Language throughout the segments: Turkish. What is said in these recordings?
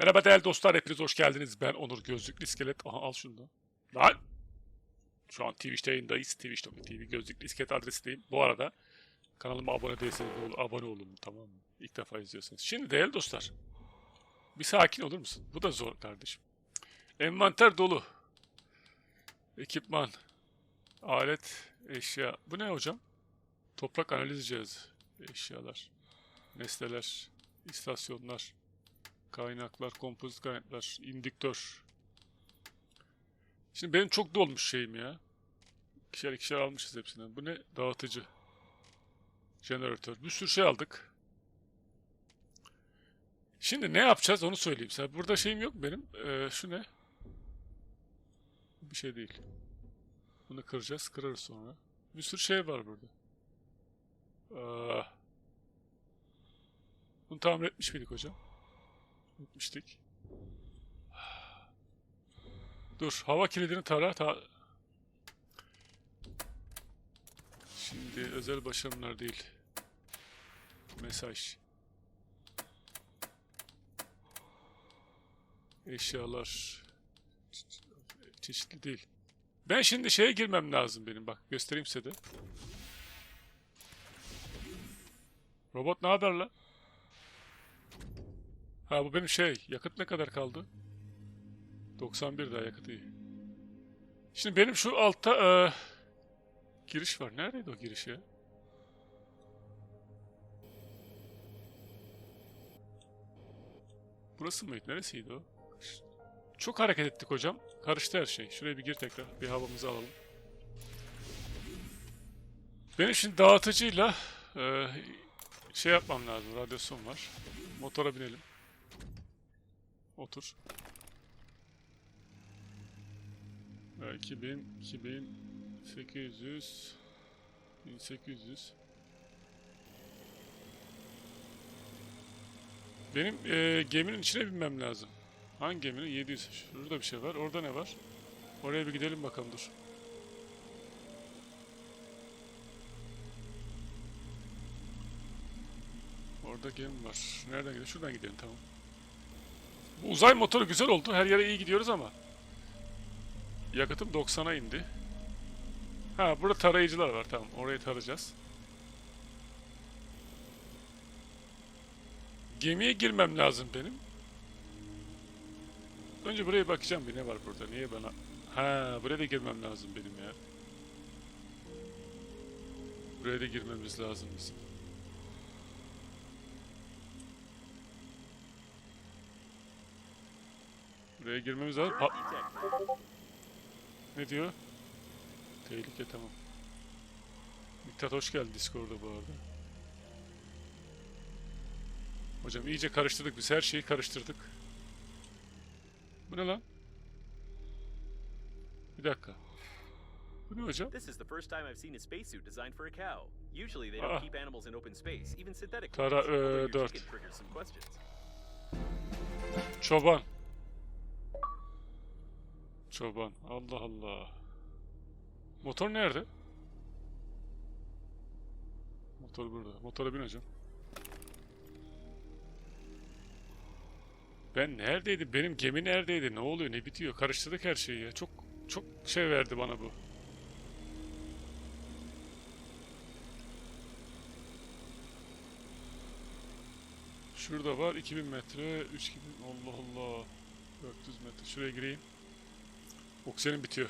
Merhaba değerli dostlar, hepiniz hoş geldiniz. Ben Onur Gözlüklü İskelet. Aha al şunu da. Lan! Şu an Twitch'te yayındayız. Twitch.tv Gözlüklü İskelet adresindeyim. Bu arada kanalıma abone değilseniz de ol- abone olun tamam mı? İlk defa izliyorsanız. Şimdi değerli dostlar. Bir sakin olur musun? Bu da zor kardeşim. Envanter dolu. Ekipman. Alet. Eşya. Bu ne hocam? Toprak analiz cihazı. Eşyalar. Nesneler. istasyonlar. Kaynaklar, kompozit kaynaklar, indüktör. Şimdi benim çok dolmuş şeyim ya. İkişer ikişer almışız hepsinden. Bu ne? Dağıtıcı. Jeneratör. Bir sürü şey aldık. Şimdi ne yapacağız onu söyleyeyim. Sen burada şeyim yok benim. Ee, şu ne? Bir şey değil. Bunu kıracağız. Kırarız sonra. Bir sürü şey var burada. Aa, bunu tamir etmiş miydik hocam? Gitmiştik. Dur, hava kilidini tara. Ta Şimdi özel başarımlar değil. Mesaj. Eşyalar. Çe- Çeşitli değil. Ben şimdi şeye girmem lazım benim bak. Göstereyim size de. Robot ne haber lan? Ha bu benim şey. Yakıt ne kadar kaldı? 91 daha yakıt iyi. Şimdi benim şu altta eee, giriş var. Neredeydi o giriş ya? Burası mıydı? Neresiydi o? Çok hareket ettik hocam. Karıştı her şey. Şuraya bir gir tekrar. Bir havamızı alalım. Benim şimdi dağıtıcıyla eee, şey yapmam lazım. Radyasyon var. Motora binelim. Otur. Ee, 2000, 2800, 1800. Benim e, geminin içine binmem lazım. Hangi geminin? 700. Şurada bir şey var. Orada ne var? Oraya bir gidelim bakalım dur. Orada gemi var. Nereden gidelim? Şuradan gidelim tamam. Uzay motoru güzel oldu. Her yere iyi gidiyoruz ama. Yakıtım 90'a indi. Ha burada tarayıcılar var tamam. Orayı tarayacağız. Gemiye girmem lazım benim. Önce buraya bakacağım bir ne var burada. Niye bana... Ha buraya da girmem lazım benim ya. Buraya da girmemiz lazım bizim. Buraya girmemiz lazım. Pa- ne diyor? Tehlike tamam. Miktat hoş geldin Discord'a bu arada. Hocam iyice karıştırdık biz her şeyi karıştırdık. Bu ne lan? Bir dakika. Bu ne hocam? This is the first time I've seen a spacesuit designed for a cow. Usually they Ah. don't keep animals in open space, even synthetic Tara, ones. although Çoban. Allah Allah. Motor nerede? Motor burada. Motora bin hocam. Ben neredeydi? Benim gemi neredeydi? Ne oluyor? Ne bitiyor? Karıştırdık her şeyi ya. Çok çok şey verdi bana bu. Şurada var 2000 metre, 3000 Allah Allah. 400 metre. Şuraya gireyim. Oksijenim bitiyor.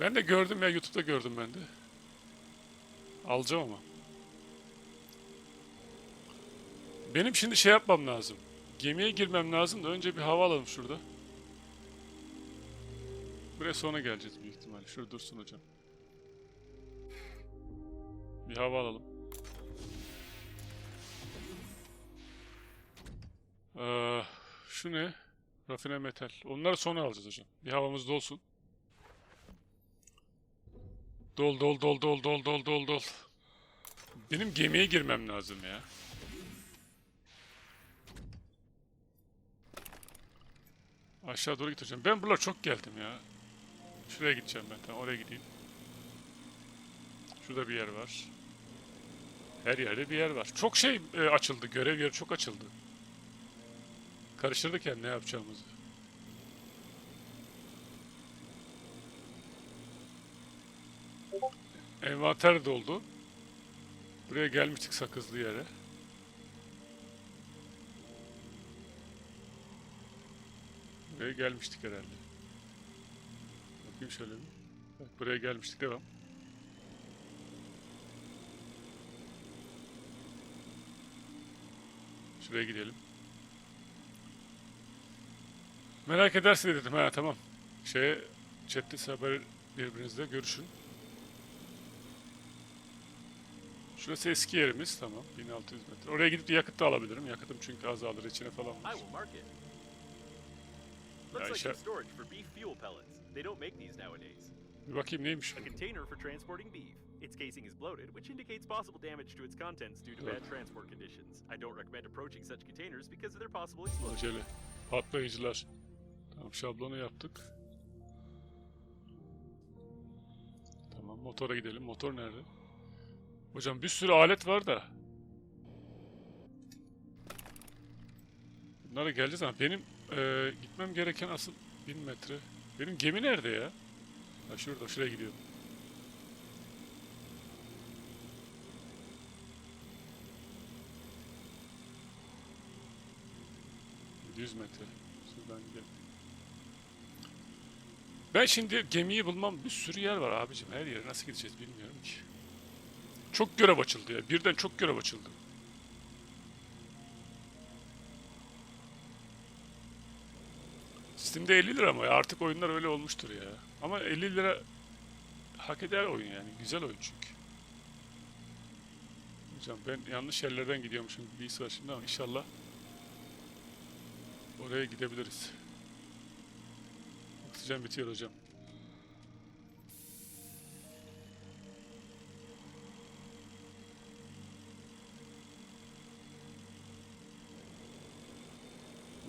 Ben de gördüm ya YouTube'da gördüm ben de. Alacağım ama. Benim şimdi şey yapmam lazım. Gemiye girmem lazım da önce bir hava alalım şurada. Buraya sonra geleceğiz büyük ihtimalle. Şurada dursun hocam. Bir hava alalım. Ee, şu ne? Rafine metal. Onları sonra alacağız hocam. Bir havamız dolsun. Dol dol dol dol dol dol dol dol. Benim gemiye girmem lazım ya. Aşağı doğru hocam. Ben buralar çok geldim ya. Şuraya gideceğim ben. Tamam oraya gideyim. Şurada bir yer var. Her yerde bir yer var. Çok şey e, açıldı. Görev yeri çok açıldı. Karıştırdık yani ne yapacağımızı. Envanter doldu. Buraya gelmiştik sakızlı yere. Buraya gelmiştik herhalde. Bakayım şöyle bir. Buraya gelmiştik. Devam. Şuraya gidelim. Merak edersin dedim. Ha tamam. Şeye chatte haber birbirinizle görüşün. Şurası eski yerimiz. Tamam. 1600 metre. Oraya gidip yakıt da alabilirim. Yakıtım çünkü azalır. içine falan var. these nowadays. Bir bakayım neymiş. A container for transporting beef. Its casing is bloated, which indicates possible damage to its contents due to bad transport conditions. I don't recommend approaching such containers because of their possible explosion. Patlayıcılar. Tamam şablonu yaptık. Tamam motora gidelim. Motor nerede? Hocam bir sürü alet var da. Bunlara geleceğiz ama benim eee, gitmem gereken asıl 1000 metre. Benim gemi nerede ya? Ha şurada, şuraya gidiyorum. ...100 metre. Şuradan gidelim. Ben şimdi gemiyi bulmam bir sürü yer var abicim. Her yere nasıl gideceğiz bilmiyorum ki. Çok görev açıldı ya. Birden çok görev açıldı. Steam'de 50 lira ama artık oyunlar öyle olmuştur ya. Ama 50 lira hak eder oyun yani. Güzel oyun çünkü. Hocam ben yanlış yerlerden gidiyormuşum bir his var şimdi ama inşallah oraya gidebiliriz. Oksijen bitiyor hocam.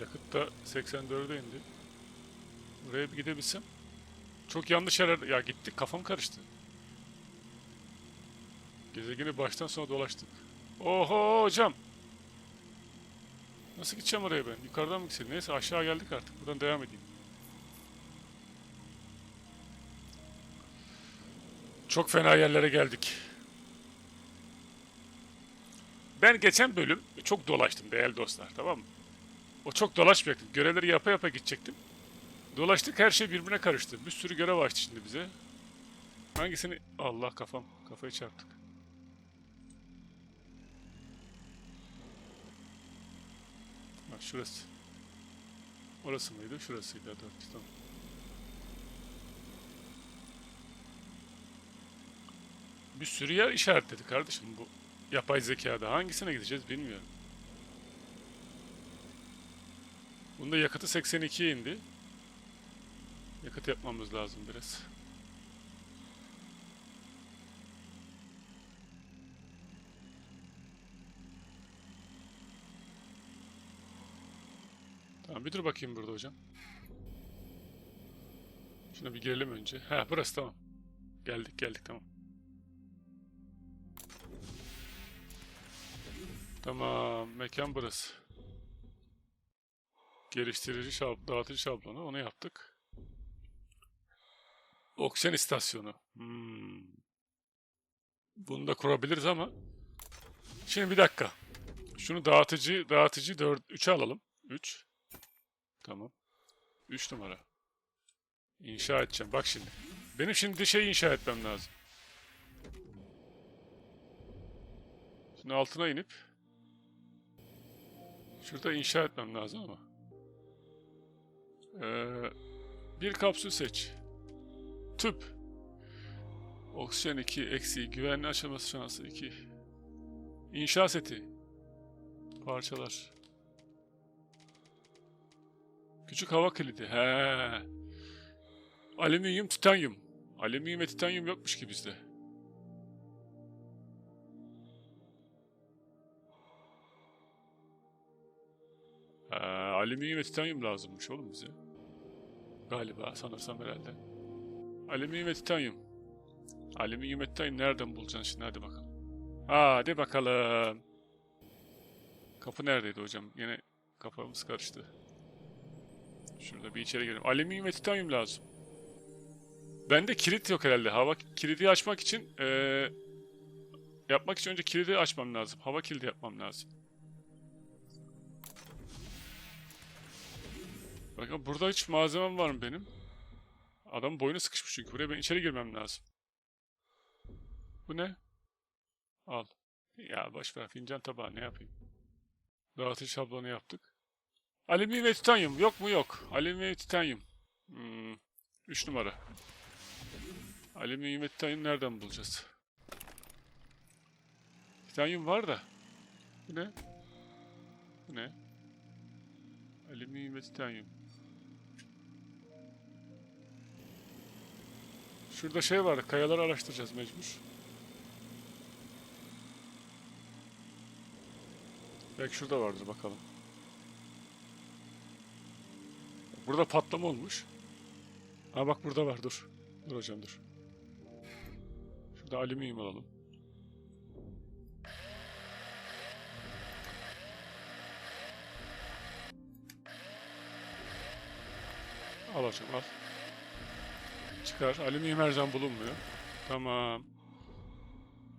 Yakıt da 84'e indi. Buraya bir gidebilsem. Çok yanlış yerler... Ya gittik kafam karıştı. Gezegeni baştan sona dolaştık. Oho hocam. Nasıl gideceğim oraya ben? Yukarıdan mı gideceğim? Neyse aşağı geldik artık. Buradan devam edeyim. Çok fena yerlere geldik. Ben geçen bölüm çok dolaştım değerli dostlar tamam mı? O çok dolaşmayacaktım. Görevleri yapa yapa gidecektim. Dolaştık her şey birbirine karıştı. Bir sürü görev açtı şimdi bize. Hangisini... Allah kafam. Kafayı çarptık. Bak şurası. Orası mıydı? Şurasıydı. Tamam. Bir sürü yer işaretledi kardeşim bu yapay zekada. Hangisine gideceğiz bilmiyorum. Bunda yakıtı 82'ye indi. Yakıt yapmamız lazım biraz. Tamam bir dur bakayım burada hocam. Şuna bir girelim önce. Ha burası tamam. Geldik geldik tamam. Tamam mekan burası. Geliştirici şab dağıtıcı şablonu onu yaptık. Oksijen istasyonu. Hmm. Bunu da kurabiliriz ama şimdi bir dakika. Şunu dağıtıcı dağıtıcı 4 3'e alalım. 3. Tamam. 3 numara. İnşa edeceğim. Bak şimdi. Benim şimdi şey inşa etmem lazım. Şimdi altına inip şurada inşa etmem lazım ama. Ee, bir kapsül seç. Tüp. Oksijen 2 eksi güvenli aşaması şansı 2. İnşa seti. Parçalar. Küçük hava kilidi. He. Alüminyum, titanyum. Alüminyum ve titanyum yokmuş ki bizde. Alüminyum ve titanyum lazımmış oğlum bize. Galiba sanırsam herhalde. Alüminyum ve titanyum. Alüminyum ve titanyum nereden bulacaksın şimdi hadi bakalım. Hadi bakalım. Kapı neredeydi hocam? Yine kafamız karıştı. Şurada bir içeri girelim. Alüminyum ve titanyum lazım. Bende kilit yok herhalde. Hava kilidi açmak için eee, yapmak için önce kilidi açmam lazım. Hava kilidi yapmam lazım. Bakın burada hiç malzemem var mı benim? Adam boynu sıkışmış çünkü. Buraya ben içeri girmem lazım. Bu ne? Al. Ya boş ver fincan tabağı ne yapayım? Dağıtış şablonu yaptık. Alüminyum ve titanyum yok mu yok. Alüminyum ve titanyum. Hmm. Üç numara. Alüminyum ve titanyum nereden bulacağız? Titanyum var da. Bu ne? Bu ne? Alüminyum ve titanyum. Şurada şey var. Kayaları araştıracağız mecbur. Belki şurada vardır bakalım. Burada patlama olmuş. Ha bak burada var dur. Dur hocam dur. Şurada alüminyum alalım. Al hocam al. Çıkar. Alüminyum her zaman bulunmuyor. Tamam.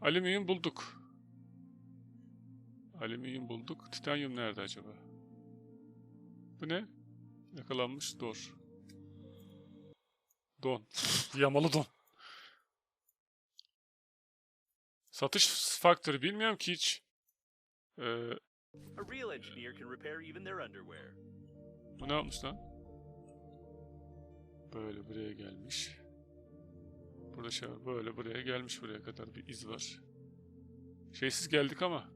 Alüminyum bulduk. Alüminyum bulduk. Titanyum nerede acaba? Bu ne? Yakalanmış dor. Don. Yamalı don. Satış faktörü bilmiyorum ki hiç. Ee, bu ne yapmış lan? Böyle buraya gelmiş. Burada şey var. Böyle buraya gelmiş buraya kadar bir iz var. Şeysiz geldik ama.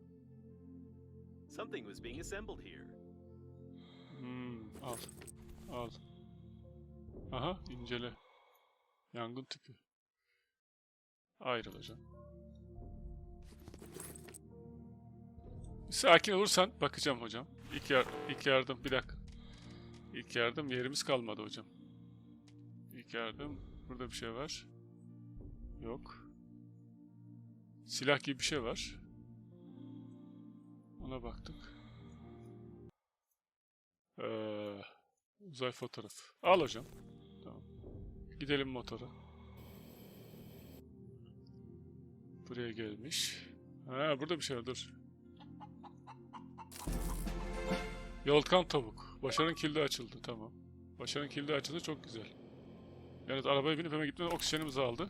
Something was being assembled here. Hmm, al. Al. Aha incele. Yangın tüpü. Ayrıl hocam. Bir Sakin olursan bakacağım hocam. İlk, yar ilk yardım bir dakika. İlk yardım yerimiz kalmadı hocam. Yardım burada bir şey var. Yok. Silah gibi bir şey var. Ona baktık. Ee, uzay fotoğrafı. Al hocam. Tamam. Gidelim motora. Buraya gelmiş. Ha burada bir şey var dur. Yolkan tavuk. Başarın kilidi açıldı. Tamam. Başarın kilidi açıldı. Çok güzel. Yani arabaya binip hemen gitmeden oksijenimizi aldı.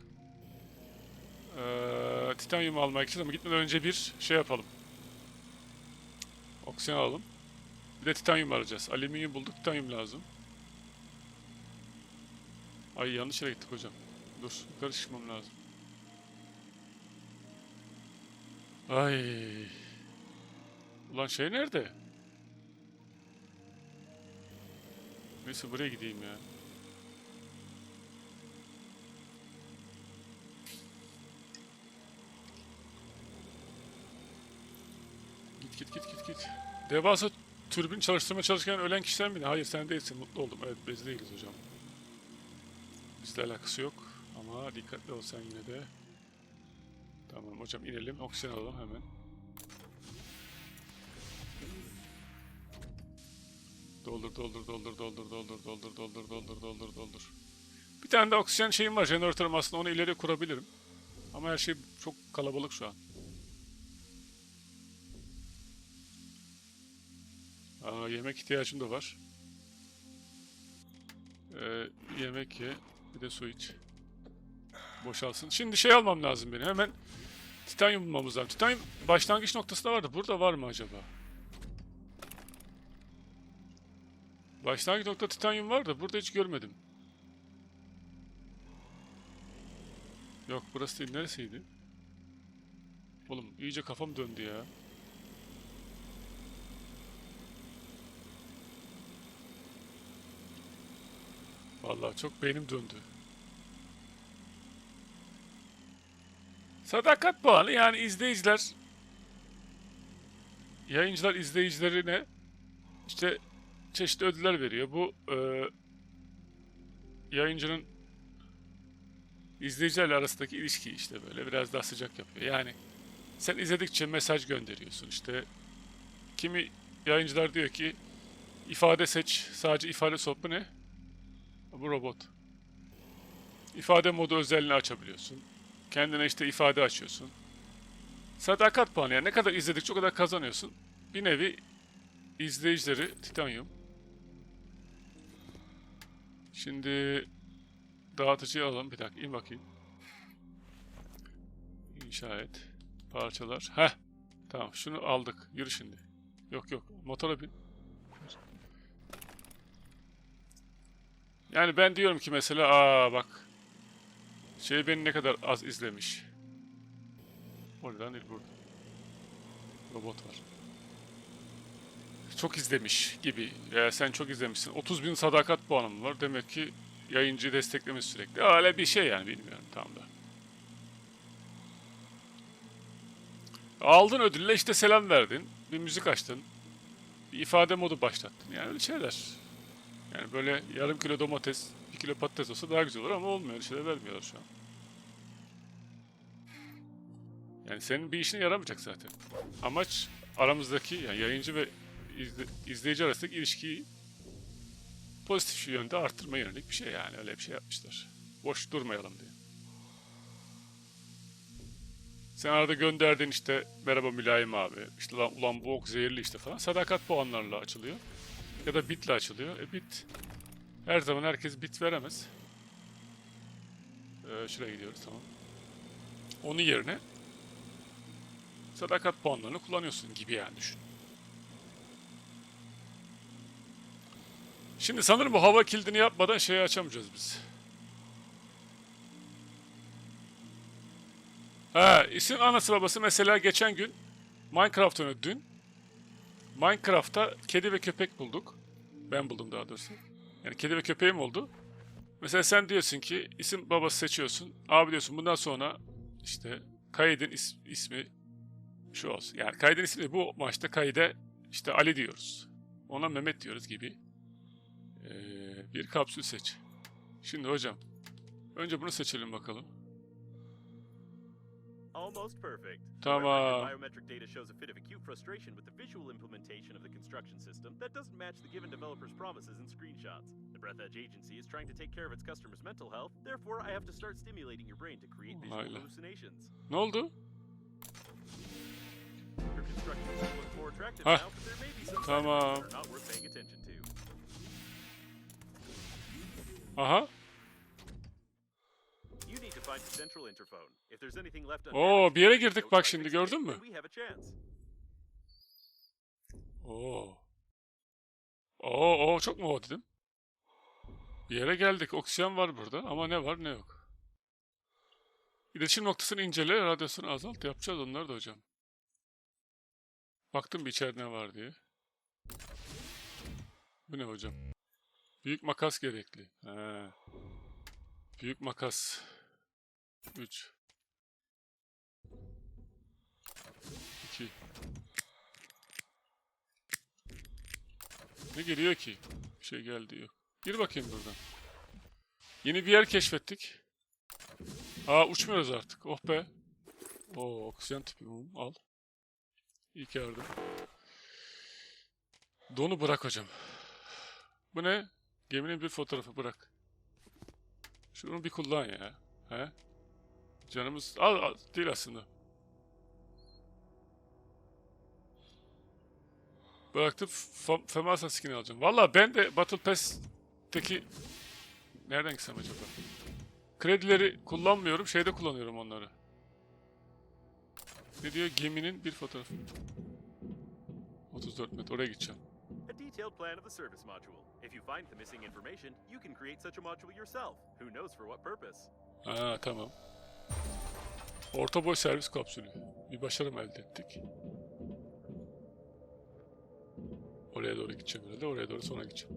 Ee, titanyum almak için ama gitmeden önce bir şey yapalım. Oksijen alalım. Bir de titanyum arayacağız. Alüminyum bulduk, titanyum lazım. Ay yanlış yere gittik hocam. Dur, yukarı çıkmam lazım. Ay. Ulan şey nerede? Neyse buraya gideyim ya. Git git git git. Devasa türbin çalıştırmaya çalışırken ölen kişiler miydi? Hayır sen değilsin. Mutlu oldum. Evet biz değiliz hocam. Bizle alakası yok. Ama dikkatli ol sen yine de. Tamam hocam inelim. Oksijen alalım hemen. Doldur doldur doldur doldur doldur doldur doldur doldur doldur doldur. Bir tane de oksijen şeyim var. Jeneratörüm aslında onu ileri kurabilirim. Ama her şey çok kalabalık şu an. Aa, yemek ihtiyacım da var. Ee, yemek ye. Bir de su iç. Boşalsın. Şimdi şey almam lazım benim. Hemen titanyum bulmamız lazım. Titanyum başlangıç noktasında vardı. Burada var mı acaba? Başlangıç nokta titanyum var da burada hiç görmedim. Yok burası değil. Neresiydi? Oğlum iyice kafam döndü ya. Vallahi çok beynim döndü. Sadakat puanı yani izleyiciler yayıncılar izleyicilerine işte çeşitli ödüller veriyor. Bu e, yayıncının izleyicilerle arasındaki ilişki işte böyle biraz daha sıcak yapıyor. Yani Sen izledikçe mesaj gönderiyorsun işte. Kimi yayıncılar diyor ki ifade seç, sadece ifade sohbet Bu ne? Bu robot. İfade modu özelliğini açabiliyorsun. Kendine işte ifade açıyorsun. Sadakat puanı yani ne kadar izledikçe o kadar kazanıyorsun. Bir nevi izleyicileri titanyum. Şimdi dağıtıcıyı alalım. Bir dakika in bakayım. İnşa et. Parçalar. Heh. Tamam şunu aldık. Yürü şimdi. Yok yok. Motora bin. Yani ben diyorum ki mesela aa bak. Şey beni ne kadar az izlemiş. Oradan değil burada. Robot var. Çok izlemiş gibi. Ya sen çok izlemişsin. 30 bin sadakat puanım var. Demek ki yayıncı desteklemiş sürekli. Öyle bir şey yani bilmiyorum tam da. Aldın ödülle işte selam verdin. Bir müzik açtın. Bir ifade modu başlattın. Yani öyle şeyler. Yani böyle yarım kilo domates, bir kilo patates olsa daha güzel olur ama olmuyor. Şeyler vermiyorlar şu an. Yani senin bir işine yaramayacak zaten. Amaç aramızdaki yani yayıncı ve izle- izleyici arasındaki ilişkiyi pozitif yönde arttırma yönelik bir şey yani. Öyle bir şey yapmışlar. Boş durmayalım diye. Sen arada gönderdin işte merhaba Mülayim abi. İşte lan, ulan bu ok zehirli işte falan. Sadakat puanlarla açılıyor. Ya da bitle açılıyor. E bit her zaman herkes bit veremez. Ee, şuraya gidiyoruz tamam. Onun yerine sadakat puanlarını kullanıyorsun gibi yani düşün. Şimdi sanırım bu hava kilidini yapmadan şeyi açamayacağız biz. Ha, isim anası babası mesela geçen gün Minecraft dün. Minecraft'ta kedi ve köpek bulduk. Ben buldum daha doğrusu. Yani kedi ve köpeğim oldu. Mesela sen diyorsun ki isim babası seçiyorsun. Abi diyorsun bundan sonra işte kaydın is- ismi şu olsun. Yani kaydın ismi bu maçta kayda işte Ali diyoruz. Ona Mehmet diyoruz gibi. Ee, bir kapsül seç. Şimdi hocam. Önce bunu seçelim bakalım. Almost perfect. However, your biometric data shows a fit of acute frustration with the visual implementation of the construction system that doesn't match the given developer's promises and screenshots. The Breath Edge agency is trying to take care of its customers' mental health, therefore I have to start stimulating your brain to create visual Vay hallucinations. Ne oldu? Your construction will look more attractive Huh. now, but there may be some side Tamam. effects Oo bir yere girdik bak şimdi gördün mü? Oo. Oo, oo çok mu o dedim. Bir yere geldik. Oksijen var burada ama ne var ne yok. İletişim noktasını incele, radyasyonu azalt. Yapacağız onları da hocam. Baktım bir içeride ne var diye. Bu ne hocam? Büyük makas gerekli. He. Büyük makas. 3 2 Ne geliyor ki? Bir şey geldi yok. Gir bakayım buradan. Yeni bir yer keşfettik. Aa uçmuyoruz artık. Oh be. Oo oksijen tipi. Hı, al. İlk yardım. Donu bırak hocam. Bu ne? Geminin bir fotoğrafı bırak. Şunu bir kullan ya. He? Canımız al, al değil aslında. Bıraktım Femasa skin alacağım. Valla ben de Battle Pass'teki nereden gitsem acaba? Kredileri kullanmıyorum. Şeyde kullanıyorum onları. Ne diyor? Geminin bir fotoğrafı. 34 metre. Oraya gideceğim. A detailed plan of the service module. If you find the missing information, you can create such a module yourself. Who knows for what purpose? Ha tamam. Orta boy servis kapsülü. Bir başarım elde ettik. Oraya doğru gideceğim herhalde. Oraya doğru sonra gideceğim.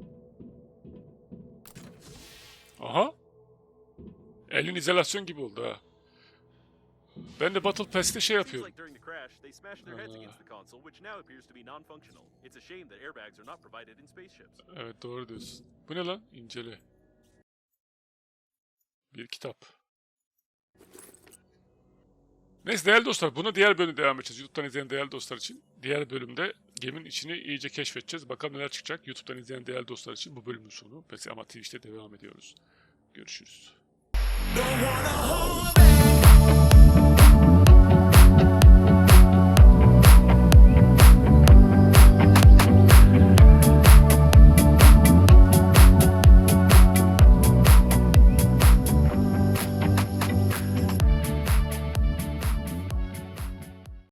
Aha. Elin izolasyon gibi oldu ha. Ben de Battle Pass'te şey yapıyorum. Evet doğru diyorsun. Bu ne lan? İncele. Bir kitap. Neyse değerli dostlar buna diğer bölümde devam edeceğiz. YouTube'dan izleyen değerli dostlar için. Diğer bölümde geminin içini iyice keşfedeceğiz. Bakalım neler çıkacak. YouTube'dan izleyen değerli dostlar için bu bölümün sonu. Peki ama Twitch'te devam ediyoruz. Görüşürüz.